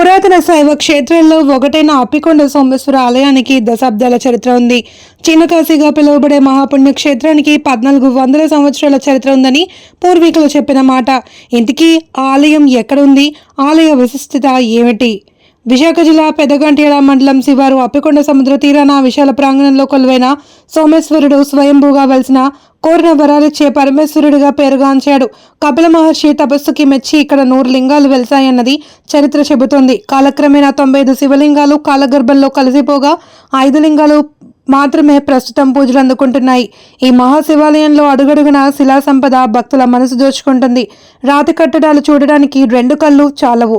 పురాతన శైవ క్షేత్రంలో ఒకటైన అప్పికొండ సోమేశ్వర ఆలయానికి దశాబ్దాల చరిత్ర ఉంది. చిన్నకాశీగా పిలువబడే మహాపుణ్య క్షేత్రానికి పద్నాలుగు వందల సంవత్సరాల చరిత్ర ఉందని పూర్వీకులు చెప్పిన మాట. ఇంతకీ ఆలయం ఎక్కడుంది ఆలయ విశిష్టత ఏమిటి? విశాఖ జిల్లా పెదగంటియాల మండలం శివారు అప్పికొండ సముద్ర తీరాన విశాల ప్రాంగణంలో కొలువైన సోమేశ్వరుడు స్వయంభూగా వెలిసిన కోరిన వరాలిచ్చే పరమేశ్వరుడిగా పేరుగాంచాడు కపిల మహర్షి తపస్సుకి మెచ్చి ఇక్కడ నూరు లింగాలు వెలిసాయన్నది చరిత్ర చెబుతోంది. కాలక్రమేణా తొంభై ఐదు శివలింగాలు కాలగర్భంలో కలిసిపోగా ఐదు లింగాలు మాత్రమే ప్రస్తుతం పూజలు అందుకుంటున్నాయి. ఈ మహాశివాలయంలో అడుగడుగున శిలా సంపద భక్తుల మనసు దోచుకుంటుంది. రాతి కట్టడాలు చూడడానికి రెండు కళ్ళు చాలవు.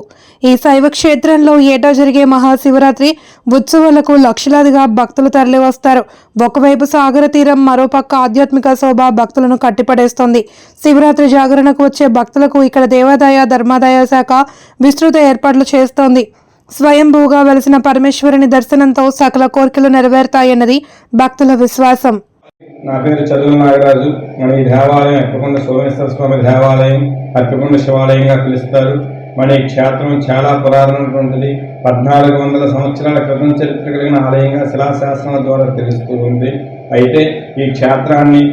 ఈ శైవ క్షేత్రంలో ఏటా జరిగే మహాశివరాత్రి ఉత్సవాలకు లక్షలాదిగా భక్తులు తరలివస్తారు. ఒకవైపు సాగర తీరం మరోపక్క ఆధ్యాత్మిక శోభ భక్తులను కట్టిపడేస్తోంది. శివరాత్రి జాగరణకు వచ్చే భక్తులకు ఇక్కడ దేవాదాయ ధర్మాదాయ శాఖ విస్తృత ఏర్పాట్లు చేస్తోంది. స్వయంభూగా వెలసిన పరమేశ్వరుని దర్శనంతో సకల కోరికలు నెరవేరుతాయన్నది భక్తుల విశ్వాసం. నా పేరు చదువు నాగరాజు. మన ఈ దేవాలయం అప్పకొండ సోమేశ్వర స్వామి దేవాలయం అప్పకొండ శివాలయంగా పిలుస్తారు. మన ఈ క్షేత్రం చాలా పురాతనటువంటిది పద్నాలుగు వందల సంవత్సరాల క్రితం చరిత్ర కలిగిన ఆలయంగా శిలాశాసనాల ద్వారా తెలుస్తూ ఉంది. అయితే ఈ క్షేత్రాన్ని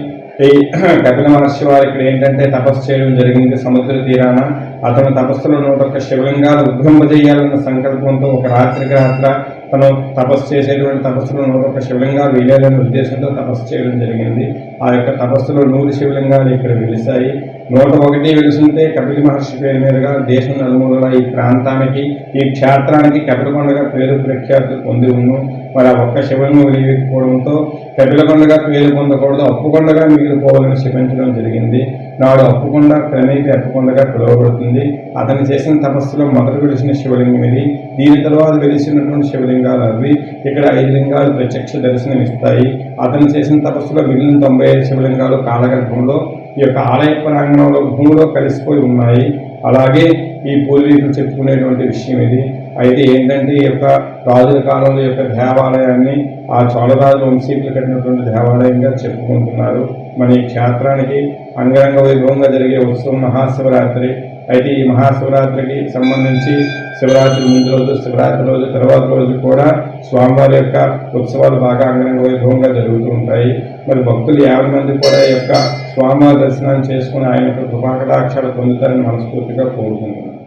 కపిల మహర్షి వారు ఇక్కడ ఏంటంటే తపస్సు చేయడం జరిగింది సముద్ర తీరాన. అతను తపస్సులో నూట ఒక్క శివలింగాలు ఉద్భవింపజేయాలన్న సంకల్పంతో ఒక రాత్రికి రాత్ర తను తపస్సు చేసేటువంటి తపస్సులో నూట ఒక్క శివలింగాలు వేయాలనే ఉద్దేశంతో తపస్సు చేయడం జరిగింది. ఆ యొక్క తపస్సులో నూరు శివలింగాలు ఇక్కడ వెలిశాయి. నూట ఒకటి వెలుసుంటే కపిల మహర్షి పేరు మీదుగా దేశం నలుమూలల ఈ ప్రాంతానికి ఈ క్షేత్రానికి కపిలకొండగా పేరు ప్రఖ్యాతులు పొంది ఉన్నాం మరి ఆ ఒక్క శివుని వెలిగిపోవడంతో కపిలకొండగా పేరు పొందకూడదు అప్పుకొండగా మిగిలిపోవాలని శపించడం జరిగింది. నాడు అప్పుకొండ క్రమేపీ అప్పుకొండగా పిలువబడుతుంది. అతను చేసిన తపస్సులో మొదట వెలిసిన శివలింగం ఇది దీని తర్వాత వెలిసినటువంటి శివలింగాలు అవి. ఇక్కడ ఐదు లింగాలు ప్రత్యక్ష దర్శనం ఇస్తాయి అతను చేసిన తపస్సులో మిగిలిన తొంభై ఐదు శివలింగాలు కాలగర్భంలో ఈ యొక్క ఆలయ ప్రాంగణంలో భూమిలో కలిసిపోయి ఉన్నాయి. అలాగే ఈ పూర్వీకులు చెప్పుకునేటువంటి విషయం ఇది. అయితే ఏంటంటే ఈ యొక్క రాజుల కాలంలో యొక్క దేవాలయాన్ని ఆ చోళరాజు వంశీకులు కట్టినటువంటి దేవాలయంగా చెప్పుకుంటున్నారు. మన ఈ క్షేత్రానికి అంగరంగ వైభవంగా జరిగే ఉత్సవం మహాశివరాత్రి. అయితే ఈ మహాశివరాత్రికి సంబంధించి శివరాత్రి ముందు రోజు శివరాత్రి రోజు తర్వాత రోజు కూడా స్వామివారి యొక్క ఉత్సవాలు బాగా అంగరంగ వైభవంగా జరుగుతూ ఉంటాయి. మరి భక్తులు యాభై మంది కూడా ఈ యొక్క స్వామివారి దర్శనాన్ని చేసుకుని ఆయన యొక్క కృపాకటాక్షాలు పొందుతారని మనస్ఫూర్తిగా కోరుకుంటున్నాను.